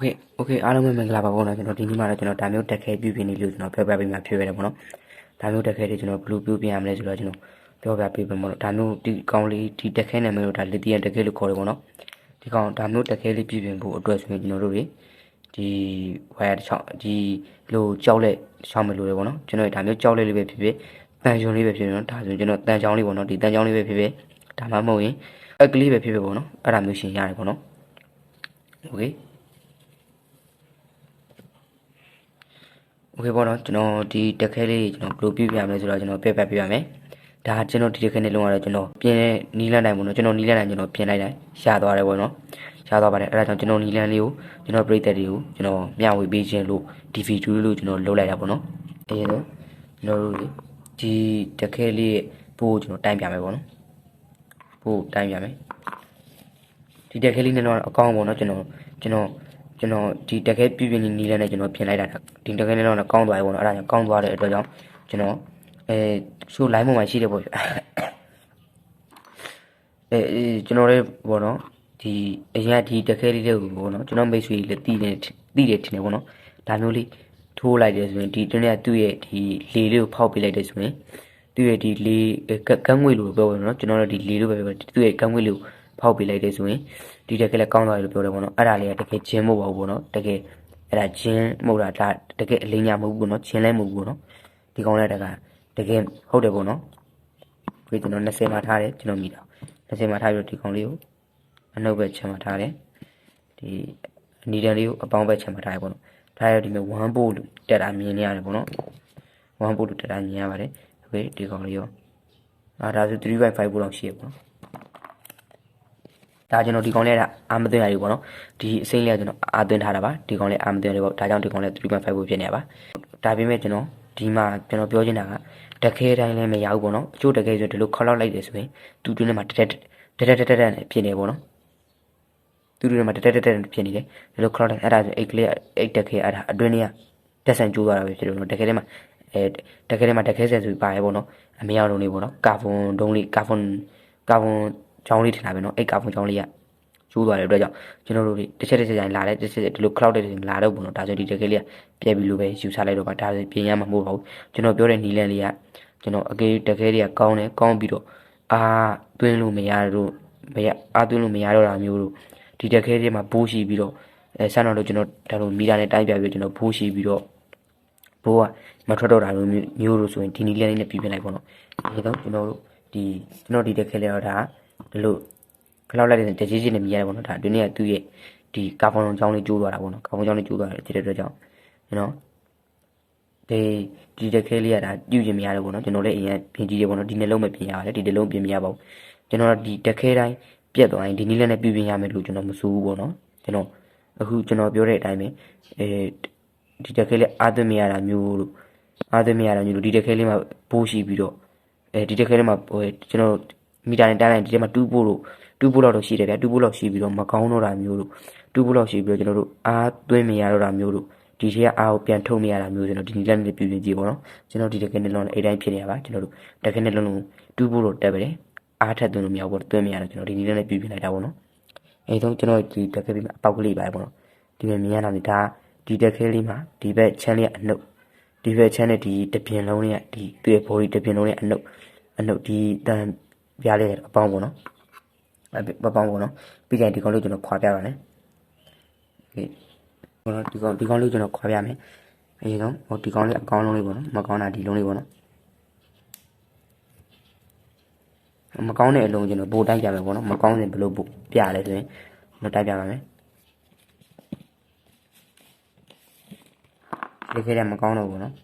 เคโอเคအားလုံးပဲမင်္ဂလာပါပေါ့နော်ကျွန်တော်ဒီနေ့မှတော့ကျွန်တော်ဒါမျိုးတက်ခဲပြုပြင်နေလို့ကျွန်တော်ပြောပြပေးမှာဖြစ်ရတယ်ပေါ့နော်ဒါမျိုးတက်ခဲတွေကျွန်တော်ဘယ်လိုပြုပြင်ရမလဲဆိုတော့ကျွန်တော်ပြောပြပေးပါမယ်ပေါ့နော်ဒါမျိုးဒီကောင်လေးဒီတက်ခဲနာမည်တော့ဒါလီသီယမ်တက်ခဲလို့ခေါ်တယ်ပေါ့နော်ဒီကောင်ဒါမျိုးတက်ခဲလေးပြုပြင်ဖို့အတွက်ဆိုရင်ကျွန်တော်တို့တွေဒီဝါယာတစ်ချောင်းဒီလိုကြောက်လက်ချောင်းမလို့လေပေါ့နော်ကျွန်တော်ဒါမျိုးကြောက်လက်လေးပဲဖြစ်ဖြစ်တန်ချွန်လေးပဲဖြစ်ဖြစ်နော်ဒါဆိုရင်ကျွန်တော်တန်ချောင်းလေးပေါ့နော်ဒီတန်ချောင်းလေးပဲဖြစ်ဖြစ်ဒါမှမဟုတ်ရင်အက်ကလေးပဲဖြစ်ဖြစ်ပေါ့နော်အဲ့ဒါမျိုးရှင်ရတယ်ပေါ့နော်โอเค โอเคပေါ့နော်ကျွန်တော်ဒီတက်ခဲလေးကျွန်တော်ဘယ်လိုပြပြရမလဲဆိုတော့ကျွန်တော်ပြပြပြရမယ်ဒါကျွန်တော်ဒီတက်ခဲနဲ့လုံးဝတော့ကျွန်တော်ပြင်နီးလန်းတိုင်းပေါ့နော်ကျွန်တော်နီးလန်းတိုင်းကျွန်တော်ပြင်လိုက်တိုင်းရှာသွားတယ်ပေါ့နော်ရှာသွားပါတယ်အဲ့ဒါကြောင့်ကျွန်တော်နီးလန်းလေးကိုကျွန်တော်ပြိသက်တွေကိုကျွန်တော်မျှဝေပေးခြင်းလို့ဒီဗီဒီယိုလို့ကျွန်တော်လုပ်လိုက်တာပေါ့နော်အရင်တော့ကျွန်တော်တို့ဒီတက်ခဲလေးရဲ့ပို့ကျွန်တော်တိုင်ပြမယ်ပေါ့နော်ပို့တိုင်ပြမယ်ဒီတက်ခဲလေးနဲ့တော့အကောင့်ပေါ့နော်ကျွန်တော်ကျွန်တော် ကျွန်တော်ဒီတကယ်ပြပြနေနေလဲနဲ့ကျွန်တော်ပြင်လိုက်တာဒီတကယ်နဲ့တော့ကောင်းသွားပြီပေါ့နော်အဲ့ဒါကြောင့်ကောင်းသွားတဲ့အတွက်ကြောင့်ကျွန်တော်အဲရှိုး line ပေါ်မှာရှိတယ်ပေါ့အဲကျွန်တော်လည်းပေါ့နော်ဒီအရင်ဒီတကယ်လေးတွေကိုပေါ့နော်ကျွန်တော်မိတ်ဆွေလည်းတီးတယ်တီးတယ်ထင်တယ်ပေါ့နော်ဒါမျိုးလေးထိုးလိုက်တယ်ဆိုရင်ဒီတနေ့ကသူ့ရဲ့ဒီလေလေးကိုဖောက်ပေးလိုက်တယ်ဆိုရင်သူ့ရဲ့ဒီလေကန်းငွေလို့ပြောပါတော့ကျွန်တော်တို့ဒီလေလို့ပဲပြောသူ့ရဲ့ကန်းငွေလေးကို ဖောက်ပေးလိုက်တယ်ဆိုရင်ဒီတကယ်လည်းကောင်းသွားတယ်လို့ပြောတယ်ပေါ့နော်အဲ့ဒါလေးကတကယ်ဂျင်းမဟုတ်ပါဘူးပေါ့နော်တကယ်အဲ့ဒါဂျင်းမဟုတ်တာဒါတကယ်အလေးညာမဟုတ်ဘူးပေါ့နော်ဂျင်းလည်းမဟုတ်ဘူးပေါ့နော်ဒီကောင်းတဲ့တကတကယ်ဟုတ်တယ်ပေါ့နော်ဒီကျွန်တော်20မှာထားတယ်ကျွန်တော်မိတာ20မှာထားပြီးတော့ဒီကောင်းလေးကိုအနှုတ်ပဲချက်မှာထားတယ်ဒီအနီတန်လေးကိုအပေါင်းပဲချက်မှာထားရပေါ့နော်ထားရဒီမှာ1ပို့လို့တက်တာမြင်နေရတယ်ပေါ့နော်1ပို့လို့တက်တာမြင်ရပါတယ်โอเคဒီကောင်းလေးရောအာဒါဆို3.5ပို့လောက်ရှိရပေါ့နော် ဒါကျွန်တော်ဒီကောင်လေးကအာမသွင်းရည်ပေါ့နော်ဒီအစိမ့်လေးကကျွန်တော်အာသွင်းထားတာပါဒီကောင်လေးအာမသွင်းရည်ပေါ့ဒါကြောင့်ဒီကောင်လေး3.5ဘူးဖြစ်နေရပါဒါပေမဲ့ကျွန်တော်ဒီမှာကျွန်တော်ပြောချင်တာကတခဲတိုင်းလည်းမရဘူးပေါ့နော်အချို့တခဲဆိုဒီလိုခေါက်လောက်လိုက်တယ်ဆိုရင်သူတွင်းထဲမှာတက်တက်တက်တက်တက်တက်တက်ဖြစ်နေပေါ့နော်သူတွင်းထဲမှာတက်တက်တက်တက်ဖြစ်နေတယ်ဒီလိုခေါက်လိုက်အဲ့ဒါဆိုအိတ်ကလေးအိတ်တခဲအဲ့ဒါအတွင်းလေးကတက်ဆန်ကျိုးသွားတာပဲဖြစ်တယ်နော်တခဲထဲမှာအဲတခဲထဲမှာတခဲဆန်ဆိုပြီးပါရဲပေါ့နော်အမေအောင်လုံးလေးပေါ့နော်ကာဗွန်ဒုံးလေးကာဗွန်ကာဗွန် ချောင်းလေးထင်တာပဲနော်အဲ့ကာဗွန်ချောင်းလေးကကျိုးသွားတဲ့အတွက်ကြောင့်ကျွန်တော်တို့တွေတစ်ချက်တစ်ချက်တိုင်းလာတဲ့တစ်ချက်ဒီလို cloud တွေလာတော့ဘူးနော်ဒါဆိုဒီတကယ်လေးကပြက်ပြီးလို့ပဲယူဆလိုက်တော့ပါဒါဆိုပြင်ရမှာမဟုတ်ပါဘူးကျွန်တော်ပြောတဲ့နီလန်လေးကကျွန်တော်အကေတကယ်လေးကကောင်းတယ်ကောင်းပြီးတော့အာတွင်းလို့မရတော့ဘယ်အာတွင်းလို့မရတော့တာမျိုးတို့ဒီတကယ်လေးမှာဘိုးရှိပြီးတော့အဲဆန်းတော်တို့ကျွန်တော်ဒါလိုမီတာနဲ့တိုင်းပြပြီးကျွန်တော်ဘိုးရှိပြီးတော့ဘိုးကမထွက်တော့တာမျိုးမျိုးတို့ဆိုရင်ဒီနီလန်လေးနဲ့ပြင်ပြလိုက်ပေါ့နော်ဒီတော့ကျွန်တော်တို့ဒီကျွန်တော်ဒီတကယ်လေးတော့ဒါ ဒီလိုခလောက်လိုက်တဲ့တကြီးကြီးနဲ့မြည်ရတယ်ပေါ့နော်ဒါအတွင်းကသူ့ရဲ့ဒီကာဗွန်ချောင်းလေးကျိုးသွားတာပေါ့နော်ကာဗွန်ချောင်းလေးကျိုးသွားတယ်တဲ့အတွက်ကြောင့်နော်ဒီဒီတခဲလေးကဒါပြုပြင်မရတယ်ပေါ့နော်ကျွန်တော်လည်းအရင်ပြင်ကြည့်တယ်ပေါ့နော်ဒီနှလုံးမပြင်ရပါတယ်ဒီနှလုံးပြင်မရပါဘူးကျွန်တော်ဒီတခဲတိုင်းပြက်သွားရင်ဒီနည်းလည်းနဲ့ပြုပြင်ရမယ်လို့ကျွန်တော်မစိုးဘူးပေါ့နော်ကျွန်တော်အခုကျွန်တော်ပြောတဲ့အတိုင်းပဲအဲဒီတခဲလေးအာသွင်းမရတာမျိုးလို့အာသွင်းမရတာမျိုးလို့ဒီတခဲလေးမှာဘိုးရှိပြီးတော့အဲဒီတခဲလေးမှာဟိုကျွန်တော် မီတာနဲ့တိုင်းတိုင်းဒီထဲမှာတူးဖို့လို့တူးဖို့လောက်တော့ရှိတယ်ဗျာတူးဖို့လောက်ရှိပြီးတော့မကောင်းတော့တာမျိုးတို့တူးဖို့လောက်ရှိပြီးတော့ကျွန်တော်တို့အားသွင်းမရတော့တာမျိုးတို့ဒီထဲကအားကိုပြန်ထုတ်မရတာမျိုးကျွန်တော်ဒီနေ့လက်နဲ့ပြပြကြည့်ပါတော့ကျွန်တော်ဒီတကယ်နဲ့လုံးအဲ့တိုင်းဖြစ်နေရပါကျွန်တော်တို့တကယ်နဲ့လုံးလုံးတူးဖို့တော့တက်ပဲတယ်အားထက်သွင်းလို့မရဘူးပေါ့သွင်းမရတော့ကျွန်တော်ဒီနေ့လက်နဲ့ပြပြလိုက်တာပေါ့နော်အဲ့တော့ကျွန်တော်ဒီတကယ်ပြီးမှအပေါက်ကလေးပါပေါ့နော်ဒီမှာမြင်ရတာလေဒါဒီတကယ်လေးမှာဒီဘက်ချမ်းလေးကအနှုတ်ဒီဘက်ချမ်းနဲ့ဒီတပြင်းလုံးလေးကဒီသူ့ရဲ့ body တပြင်းလုံးလေးအနှုတ်အနှုတ်ဒီတန် ပြားလေးအပေါင်းပေါ့နော် ပပောင်းပေါ့နော်ပြီးကြရင်ဒီကောင်လေးကျွန်တော်ခွာပြပါမယ်ဒီဘောနော်ဒီကောင်ဒီကောင်လေးကျွန်တော်ခွာပြမယ်အရင်ဆုံးဟိုဒီကောင်လေးအကောင်းလုံးလေးပေါ့နော်မကောင်းတာဒီလုံးလေးပေါ့နော်မကောင်းတဲ့အလုံးကျွန်တော်ပို့တိုက်ပြမယ်ပေါ့နော်မကောင်းရင်ဘယ်လိုပို့ပြလဲဆိုရင်ကျွန်တော်တိုက်ပြပါမယ်ဒီခေတ်ကမကောင်းတော့ဘူးနော်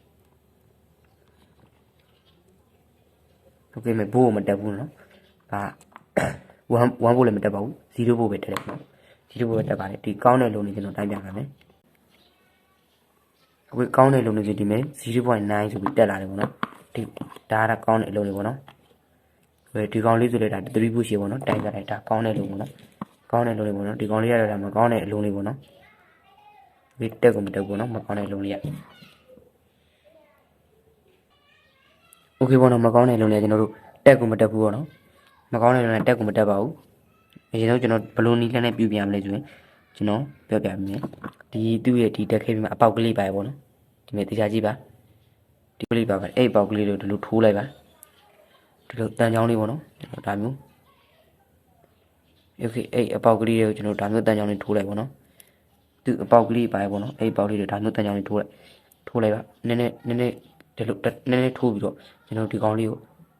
โอเคမဘိုးမတက်ဘူးနော် ဒါ1 1ဘို့လည်းမတက်ပါဘူး0ဘို့ပဲတက်တယ်နော်0ဘို့ပဲတက်ပါတယ်ဒီကောင်းတဲ့လုံးလေးကျွန်တော်တိုင်းပြပါမယ်အခုကောင်းတဲ့လုံးလေးဒီမဲ့0.9ဆိုပြီးတက်လာတယ်ပေါ့နော်ဒီဒါကကောင်းတဲ့အလုံးလေးပေါ့နော်ဒီကောင်လေးဆိုလေဒါ3ဘို့ရှိပေါ့နော်တိုင်းကြလိုက်ဒါကောင်းတဲ့လုံးပေါ့နော်ကောင်းတဲ့လုံးလေးပေါ့နော်ဒီကောင်လေးရတာမကောင်းတဲ့အလုံးလေးပေါ့နော်ဒီတက်ကိုမတက်ဘူးနော်မကောင်းတဲ့အလုံးလေးရโอเคပေါ့နော်မကောင်းတဲ့လုံးလေးကျွန်တော်တို့တက်ကိုမတက်ဘူးပေါ့နော် မကောင်းတဲ့လူနဲ့တက်ကိုမတက်ပါဘူးအရင်ဆုံးကျွန်တော်ဘလိုနီလက်နဲ့ပြူပြန်မလဲဆိုရင်ကျွန်တော်ပြောပြမယ်ဒီသူ့ရဲ့ဒီတက်ခဲပြီးမှအပေါက်ကလေးပါရပေါ့နော်ဒီမဲ့တရားကြည့်ပါဒီကလေးပါပါအဲ့ပေါက်ကလေးတို့ဒီလိုထိုးလိုက်ပါဒီလိုတန်ချောင်းလေးပေါ့နော်ကျွန်တော်ဒါမျိုး okay အဲ့အပေါက်ကလေးတွေကိုကျွန်တော်ဒါမျိုးတန်ချောင်းလေးထိုးလိုက်ပေါ့နော်သူအပေါက်ကလေးပါရပေါ့နော်အဲ့ပေါက်လေးတွေဒါမျိုးတန်ချောင်းလေးထိုးလိုက်ထိုးလိုက်ပါနည်းနည်းနည်းနည်းဒီလိုနည်းနည်းထိုးပြီးတော့ကျွန်တော်ဒီကောင်လေးကို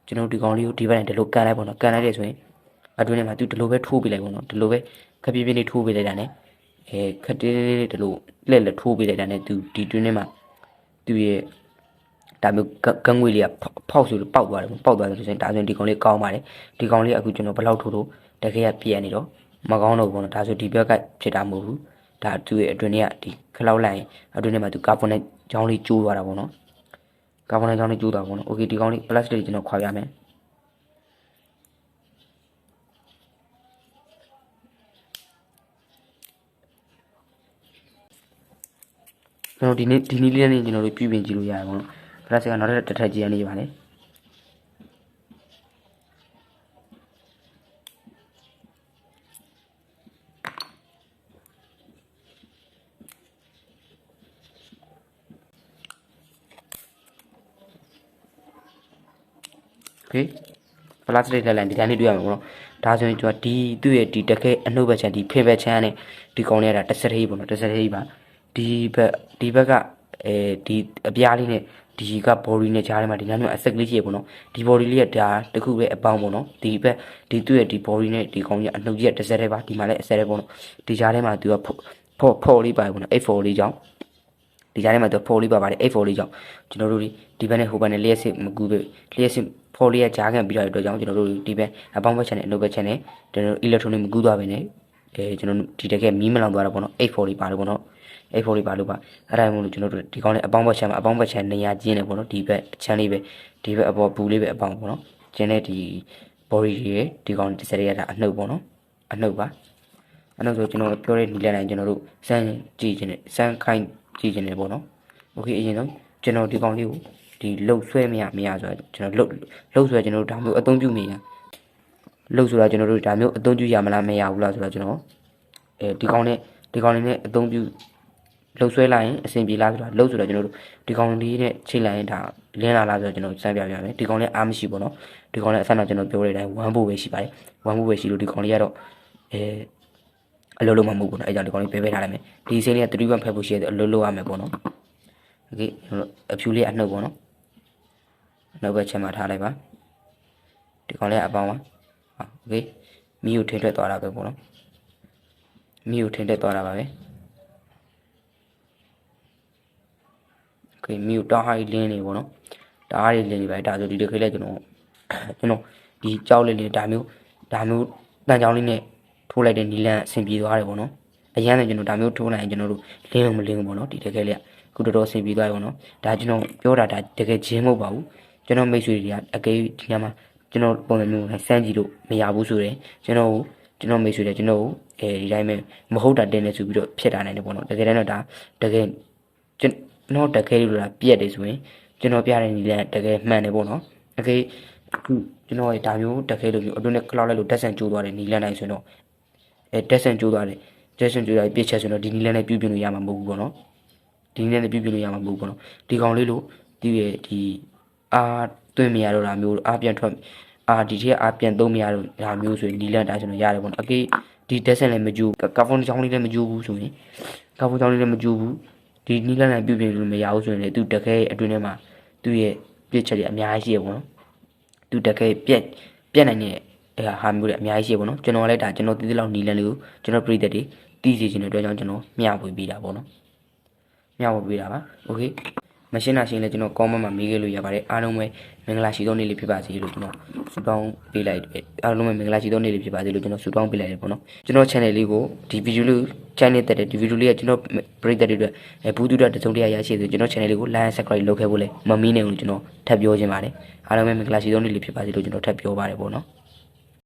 ကျွန်တော်ဒီကောင်လေးကိုဒီဘက်နဲ့ဒီလိုကန်လိုက်ပေါ့နော်ကန်လိုက်တယ်ဆိုရင်အတွင်းထဲမှာသူဒီလိုပဲထိုးပေးလိုက်ပေါ့နော်ဒီလိုပဲခပ်ပြင်းပြင်းလေးထိုးပေးလိုက်တာ ਨੇ အဲခက်တေးလေးဒီလိုလက်လက်ထိုးပေးလိုက်တာ ਨੇ သူဒီတွင်းထဲမှာသူရဲ့ဒါမျိုးကငွေလေးကဖောက်ဆိုလို့ပေါက်သွားတယ်ပေါက်သွားတယ်ဆိုရင်ဒါဆိုရင်ဒီကောင်လေးကောင်းပါတယ်ဒီကောင်လေးအခုကျွန်တော်ဘယ်လောက်ထိုးလို့တကယ်ရပြည့်နေတော့မကောင်းတော့ဘူးနော်ဒါဆိုဒီဘက်ကဖြစ်တာမဟုတ်ဘူးဒါသူ့ရဲ့အတွင်းထဲကဒီခလောက်လိုက်ရင်အတွင်းထဲမှာသူကာဗွန်နဲ့ကြောင်းလေးကျိုးသွားတာပေါ့နော် ကာဗွန်နဲ့ကြောင်းလေးကျိုးသွားပေါ့နော်โอเคဒီကောင်လေးပလတ်စတစ်ကျွန်တော်ခွာပြမယ် ကျွန်တော်ဒီနေ့ဒီနေ့လေးနဲ့ကျွန်တော်တို့ပြုပြင်ကြည့်လို့ရတယ်ပေါ့နော်။ပလတ်စတစ်ကနောက်ထပ်တစ်ထပ်ကြည့်ရနေပါလေ။ Okay ပလတ်စတစ်လက်လန်ဒီတိုင်းလေးတွေ့ရမှာပေါ့နော်။ဒါဆိုရင်ကျွန်တော်ဒီသူ့ရဲ့ဒီတခဲအနှုတ်ဘက်ချမ်းဒီဖေဘက်ချမ်းနဲ့ဒီကောင်လေးကတစ်စက်သေးပေါ့နော်တစ်စက်သေးပါဒီဘက်ဒီဘက်ကအဲဒီအပြားလေးနဲ့ဒီက body နဲ့ကြားထဲမှာဒီနားမျိုးအဆက်ကလေးရှိရပေါ့နော်ဒီ body လေးကဒါတခုပဲအပေါင်းပေါ့နော်ဒီဘက်ဒီသူ့ရဲ့ဒီ body နဲ့ဒီကောင်ကြီးအနှုတ်ကြီးကတစ်စက်သေးပါဒီမှာလည်းအစက်သေးပေါ့နော်ဒီကြားထဲမှာသူကဖော်ဖော်လေးပါပေါ့နော်အဲ့ဖော်လေးကြောင့် ဒီကြားထဲမှာသူဖော်လေးပါပါတယ်အဲ့ဖော်လေးကြောင့်ကျွန်တော်တို့ဒီဘက်နဲ့ဟိုဘက်နဲ့လျှက်စစ်မကူပဲလျှက်စစ်ဖော်လေးကကြားခံပြီးတော့အတွက်ကြောင့်ကျွန်တော်တို့ဒီဘက်အပေါင်းဘက် channel အလုပ်ဘက် channel ကျွန်တော် electronic မကူသွားပဲねအဲကျွန်တော်ဒီတကယ်မီးမလောင်သွားတာပေါ့နော်8 4လေးပါတယ်ပေါ့နော်8 4လေးပါလို့ပါအဲ့ဒါမျိုးလို့ကျွန်တော်တို့ဒီကောင်းလေးအပေါင်းဘက် channel အပေါင်းဘက် channel နေရာကျင်းနေပေါ့နော်ဒီဘက် channel လေးပဲဒီဘက်အပေါ်ဘူးလေးပဲအပေါင်းပေါ့နော်ကျင်းတဲ့ဒီ body တွေဒီကောင်းဒီစက်ရတာအနှုတ်ပေါ့နော်အနှုတ်ပါအနှုတ်ဆိုကျွန်တော်ပြောတဲ့နီလန်တိုင်းကျွန်တော်တို့စမ်းကြည့်ခြင်းနဲ့စမ်းခိုင်း ကြည့်ခြင်းနဲ့ပေါ့နော်โอเคအရင်ဆုံးကျွန်တော်ဒီကောင်းလေးကိုဒီလှုပ်ဆွဲမရမရဆိုတော့ကျွန်တော်လှုပ်လှုပ်ဆွဲကျွန်တော်တို့ဒါမျိုးအသုံးပြုမိရလှုပ်ဆိုတာကျွန်တော်တို့ဒါမျိုးအသုံးပြုရမလားမရဘူးလားဆိုတော့ကျွန်တော်အဲဒီကောင်းနဲ့ဒီကောင်းလေးနဲ့အသုံးပြုလှုပ်ဆွဲလိုက်ရင်အဆင်ပြေလားဆိုတော့လှုပ်ဆိုတော့ကျွန်တော်တို့ဒီကောင်းလေးနဲ့ချိန်လိုက်ရင်ဒါလင်းလာလားဆိုတော့ကျွန်တော်စမ်းပြပြမယ်ဒီကောင်းလေးအားမရှိဘူးเนาะဒီကောင်းလေးအဆန်တော့ကျွန်တော်ပြောတဲ့အတိုင်း1ဖို့ပဲရှိပါတယ်1ဖို့ပဲရှိလို့ဒီကောင်းလေးကတော့အဲ အလုံးလုံးမမဟုတ်ဘူးเนาะအဲကြောင့်ဒီကောင်းလေးပဲပဲထားလိုက်မယ်ဒီစိမ်းလေးက3 1ဖက်ဖို့ရှိတယ်အလုံးလုံးရမယ်ပေါ့เนาะโอเคအဖြူလေးအနှုတ်ပေါ့เนาะအနှုတ်ပဲချက်မှထားလိုက်ပါဒီကောင်းလေးအပေါင်းပါโอเคမီးကိုထိထွက်သွားတာပဲပေါ့เนาะမီးကိုထိထွက်သွားတာပါပဲโอเคမီးကိုတောင်းဟားလင်းနေပေါ့เนาะတားရီလင်းနေပါဒါဆိုဒီတစ်ခေတ်လဲကျွန်တော်ကျွန်တော်ဒီကြောက်လေးလေးဒါမျိုးဒါမျိုးတန်ကြောင်လေးနဲ့ ထိုးလိုက်တဲ့နီလန်အဆင်ပြေသွားတယ်ပေါ့နော်အရန်လည်းကျွန်တော်ဒါမျိုးထိုးလိုက်ရင်ကျွန်တော်တို့လင်းအောင်မလင်းဘူးပေါ့နော်ဒီတကယ်လေးကအခုတော်တော်အဆင်ပြေသွားပြီပေါ့နော်ဒါကျွန်တော်ပြောတာဒါတကယ်ဂျင်းမဟုတ်ပါဘူးကျွန်တော်မိတ်ဆွေတွေကအကေဒီညမှာကျွန်တော်ပုံစံမျိုးစမ်းကြည့်လို့မရဘူးဆိုရင်ကျွန်တော်ကျွန်တော်မိတ်ဆွေတွေကျွန်တော်အဲဒီတိုင်းပဲမဟုတ်တာတင်နေဆိုပြီးတော့ဖြစ်တာနိုင်တယ်ပေါ့နော်တကယ်တမ်းတော့ဒါတကယ်ကျွန်တော်တကယ်လို့လားပြက်တယ်ဆိုရင်ကျွန်တော်ပြတဲ့နီလန်တကယ်မှန်တယ်ပေါ့နော်အကေအခုကျွန်တော်ရဲ့ဒါမျိုးတကယ်လို့မျိုးအတွင်းနဲ့ကလောက်လိုက်လို့တက်ဆန်ကျိုးသွားတယ်နီလန်နိုင်ဆိုရင်တော့ အဲတက်ဆန်ကျိုးသွားတယ်တက်ဆန်ကျိုးသွားပြစ်ချက်ဆိုတော့ဒီနီလန်နဲ့ပြုတ်ပြလို့ရမှာမဟုတ်ဘူးပေါ့နော်ဒီနီလန်နဲ့ပြုတ်ပြလို့ရမှာမဟုတ်ဘူးပေါ့နော်ဒီကောင်လေးလို့ဒီရဲ့ဒီအာတွင်းမရတော့တာမျိုးအာပြန်ထွက်အာဒီထဲအာပြန်သုံးမရတော့ဒါမျိုးဆိုရင်နီလန်ဒါဆိုတော့ရတယ်ပေါ့နော်အကေဒီတက်ဆန်လည်းမကျိုးကာဗွန်ချောင်းလေးလည်းမကျိုးဘူးဆိုရင်ကာဗွန်ချောင်းလေးလည်းမကျိုးဘူးဒီနီလန်နဲ့ပြုတ်ပြလို့မရဘူးဆိုရင်လည်းသူတကယ်အတွင်းထဲမှာသူ့ရဲ့ပြစ်ချက်တွေအများကြီးရှိရပေါ့နော်သူတကယ်ပြက်ပြက်နိုင်တဲ့ အဲဟာမျိုးတွေအများကြီးရှိရပေါ့နော်ကျွန်တော်လည်းဒါကျွန်တော်တည်တည်လောက်နီလန်လေးကိုကျွန်တော်ပြည်သက်တွေတီးစီခြင်းတဲ့အတွက်ကြောင့်ကျွန်တော်မျှဝေပေးတာပေါ့နော်မျှဝေပေးတာပါโอเคမရှင်းတာရှင်းလဲကျွန်တော် comment မှာမေးခဲ့လို့ရပါတယ်အားလုံးပဲမင်္ဂလာရှိသောနေ့လေးဖြစ်ပါစေလို့ကျွန်တော်ဆုတောင်းပေးလိုက်တယ်အားလုံးပဲမင်္ဂလာရှိသောနေ့လေးဖြစ်ပါစေလို့ကျွန်တော်ဆုတောင်းပေးလိုက်တယ်ပေါ့နော်ကျွန်တော် channel လေးကိုဒီ video လေး channel တက်တဲ့ဒီ video လေးကကျွန်တော်ပြည်သက်တွေအတွက်အဲဘူးတူတာတစုံတရာရရှိစေကျွန်တော် channel လေးကို like and subscribe လုပ်ခဲ့ဖို့လဲမမီးနေဘူးကျွန်တော်ထပ်ပြောခြင်းပါတယ်အားလုံးပဲမင်္ဂလာရှိသောနေ့လေးဖြစ်ပါစေလို့ကျွန်တော်ထပ်ပြောပါတယ်ပေါ့နော်